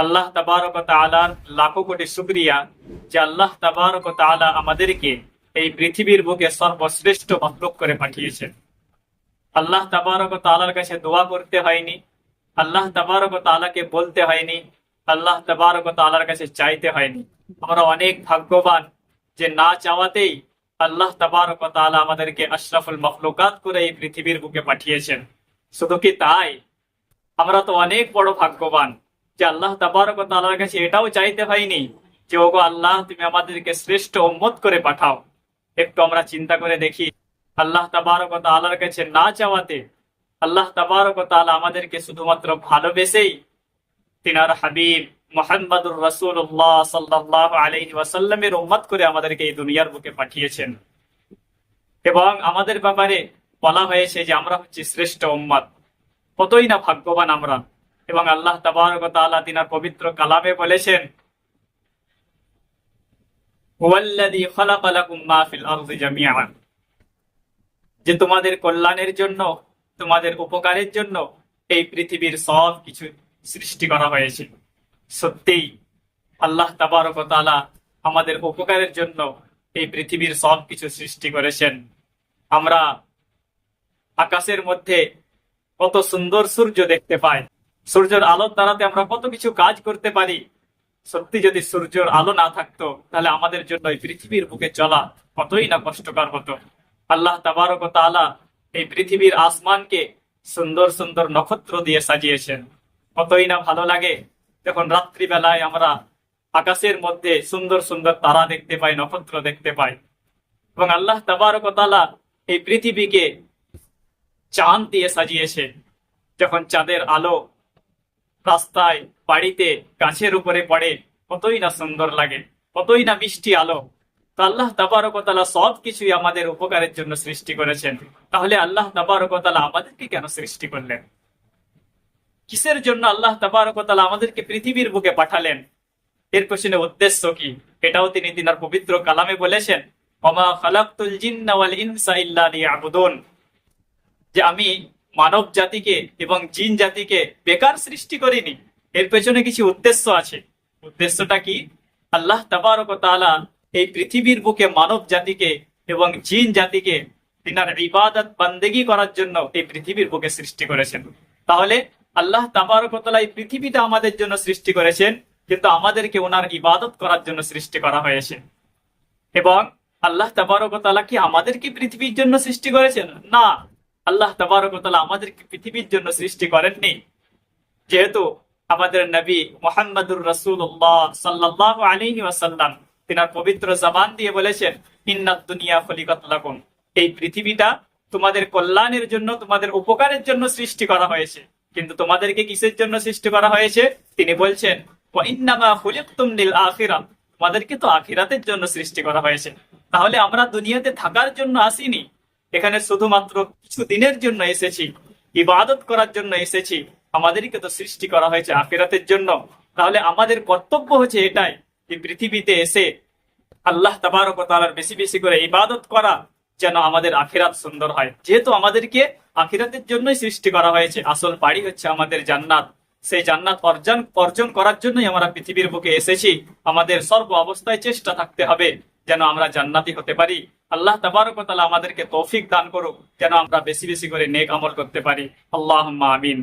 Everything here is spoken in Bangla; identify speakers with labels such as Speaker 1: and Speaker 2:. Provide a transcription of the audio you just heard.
Speaker 1: আল্লাহ তাবারক তালার লাখো কোটি শুক্রিয়া যে আল্লাহ তাবারক তালা আমাদেরকে এই পৃথিবীর বুকে সর্বশ্রেষ্ঠ মতলব করে পাঠিয়েছেন আল্লাহ তাবারক তালার কাছে দোয়া করতে হয়নি, আল্লাহ তাবারক তালাকে বলতে হয়নি, আল্লাহ তাবারক তালার কাছে চাইতে হয়নি। আমরা অনেক ভাগ্যবান যে না চাওয়াতেই আল্লাহ তাবারক তালা আমাদেরকে আশরাফুল মখলুকাত করে এই পৃথিবীর বুকে পাঠিয়েছেন। শুধু কি তাই? আমরা তো অনেক বড় ভাগ্যবান। যে আল্লাহ তালার কাছে এটাও চাইতে হয়নি যে, ওগো আল্লাহ, তুমি আমাদেরকে শ্রেষ্ঠ উম্মত করে পাঠাও। একটু আমরা চিন্তা করে দেখি, আল্লাহ তাবারক তালার কাছে না চাওয়াতে আল্লাহ তাবারক তালা আমাদেরকে শুধুমাত্র ভালোবেসেই তিনার হাবিব মোহাম্মদুর রসুল্লাহ সাল্লাহ আলহি ওয়াসাল্লামের উম্মত করে আমাদেরকে এই দুনিয়ার বুকে পাঠিয়েছেন। এবং আমাদের ব্যাপারে বলা হয়েছে যে, আমরা হচ্ছি শ্রেষ্ঠ উম্মত। কতই না ভাগ্যবান আমরা। এবং আল্লাহ তাবারক তিনার পবিত্র কালামে বলেছেন যে তোমাদের কল্যাণের জন্য, তোমাদের উপকারের জন্য এই পৃথিবীর সব কিছু সৃষ্টি করা হয়েছে। সত্যিই আল্লাহ তাবারক আমাদের উপকারের জন্য এই পৃথিবীর সব কিছু সৃষ্টি করেছেন। আমরা আকাশের মধ্যে কত সুন্দর সূর্য দেখতে পাই সূর্যের আলোর দ্বারাতে আমরা কত কিছু কাজ করতে পারি। সত্যি যদি সূর্যের আলো না থাকতো, তাহলে আমাদের জন্য এই পৃথিবীর বুকে চলা কতই না কষ্টকর হতো। আল্লাহ তাবারক তাআলা এই পৃথিবীর আসমানকে সুন্দর সুন্দর নক্ষত্র দিয়ে সাজিয়েছেন। কতই না ভালো লাগে যখন রাত্রিবেলায় আমরা আকাশের মধ্যে সুন্দর সুন্দর তারা দেখতে পাই, নক্ষত্র দেখতে পাই। এবং আল্লাহ তাবারক তাআলা এই পৃথিবীকে চাঁদ দিয়ে সাজিয়েছে যখন চাঁদের আলো রাস্তায়, বাড়িতে, গাছের উপরে পড়ে। কতই না সুন্দর লাগে, কতই না মিষ্টি আলো। তো আল্লাহ তাবারকতালা সব কিছুই আমাদের উপকারের জন্য সৃষ্টি করেছেন। তাহলে আল্লাহ তাবারকতালা আমাদেরকে কেন সৃষ্টি করলেন? কিসের জন্য আল্লাহ তাবারকতালা আমাদেরকে পৃথিবীর বুকে পাঠালেন? এর পেছনে উদ্দেশ্য কি? এটাও তিনি তিনার পবিত্র কালামে বলেছেন অমা খালাকুল জিন্না ওয়াল ইনসা ইল্লা যে আমি মানব জাতিকে এবং জিন জাতিকে বেকার সৃষ্টি করিনি। এর পেছনে কিছু উদ্দেশ্য আছে। উদ্দেশ্যটা কি? আল্লাহ তাবারক তাআলা এই পৃথিবীর বুকে মানব জাতিকে এবং জিন জাতিকে তিনার ইবাদত, বান্দেগি করার জন্য এই পৃথিবীর বুকে সৃষ্টি করেছেন। তাহলে আল্লাহ তাবারক তাআলা এই পৃথিবীটা আমাদের জন্য সৃষ্টি করেছেন, কিন্তু আমাদেরকে ওনার ইবাদত করার জন্য সৃষ্টি করা হয়েছে। এবং আল্লাহ তাবারক তাআলা কি আমাদেরকে পৃথিবীর জন্য সৃষ্টি করেছেন? না। আল্লাহ তাবারকতালা আমাদেরকে পৃথিবীর জন্য সৃষ্টি করেননি। যেহেতু আমাদের নবী মোহাম্মদুর রসুল্লাহ সাল্লাহ আলহি ওয়াসাল্লাম, তিনার পবিত্র জবান দিয়ে বলেছেন ইন্নাত দুনিয়া ফলিকত লাকুম। এই পৃথিবীটা তোমাদের কল্যাণের জন্য, তোমাদের উপকারের জন্য সৃষ্টি করা হয়েছে। কিন্তু তোমাদেরকে কিসের জন্য সৃষ্টি করা হয়েছে? তিনি বলছেন তোমাদেরকে তো আখিরাতের জন্য সৃষ্টি করা হয়েছে। তাহলে আমরা দুনিয়াতে থাকার জন্য আসিনি। এখানে শুধুমাত্র কিছু দিনের জন্য এসেছি, ইবাদত করার জন্য এসেছি, আমাদেরকে তো সৃষ্টি করা হয়েছে আখিরাতের জন্য। তাহলে আমাদের কর্তব্য হচ্ছে এটাই যে পৃথিবীতে এসে আল্লাহ তাবারক তালার বেশি বেশি করে ইবাদত করা যেন আমাদের আখিরাত সুন্দর হয়। যেহেতু আমাদেরকে আখিরাতের জন্যই সৃষ্টি করা হয়েছে, আসল বাড়ি হচ্ছে আমাদের জান্নাত। সেই জান্নাত অর্জন অর্জন করার জন্যই আমরা পৃথিবীর বুকে এসেছি। আমাদের সর্ব অবস্থায় চেষ্টা থাকতে হবে যেন আমরা জান্নাতি হতে পারি। আল্লাহ তাবারক তাআলা আমাদেরকে তৌফিক দান করুক, যেন আমরা বেশি বেশি করে নেক আমল করতে পারি। আল্লাহ আমিন।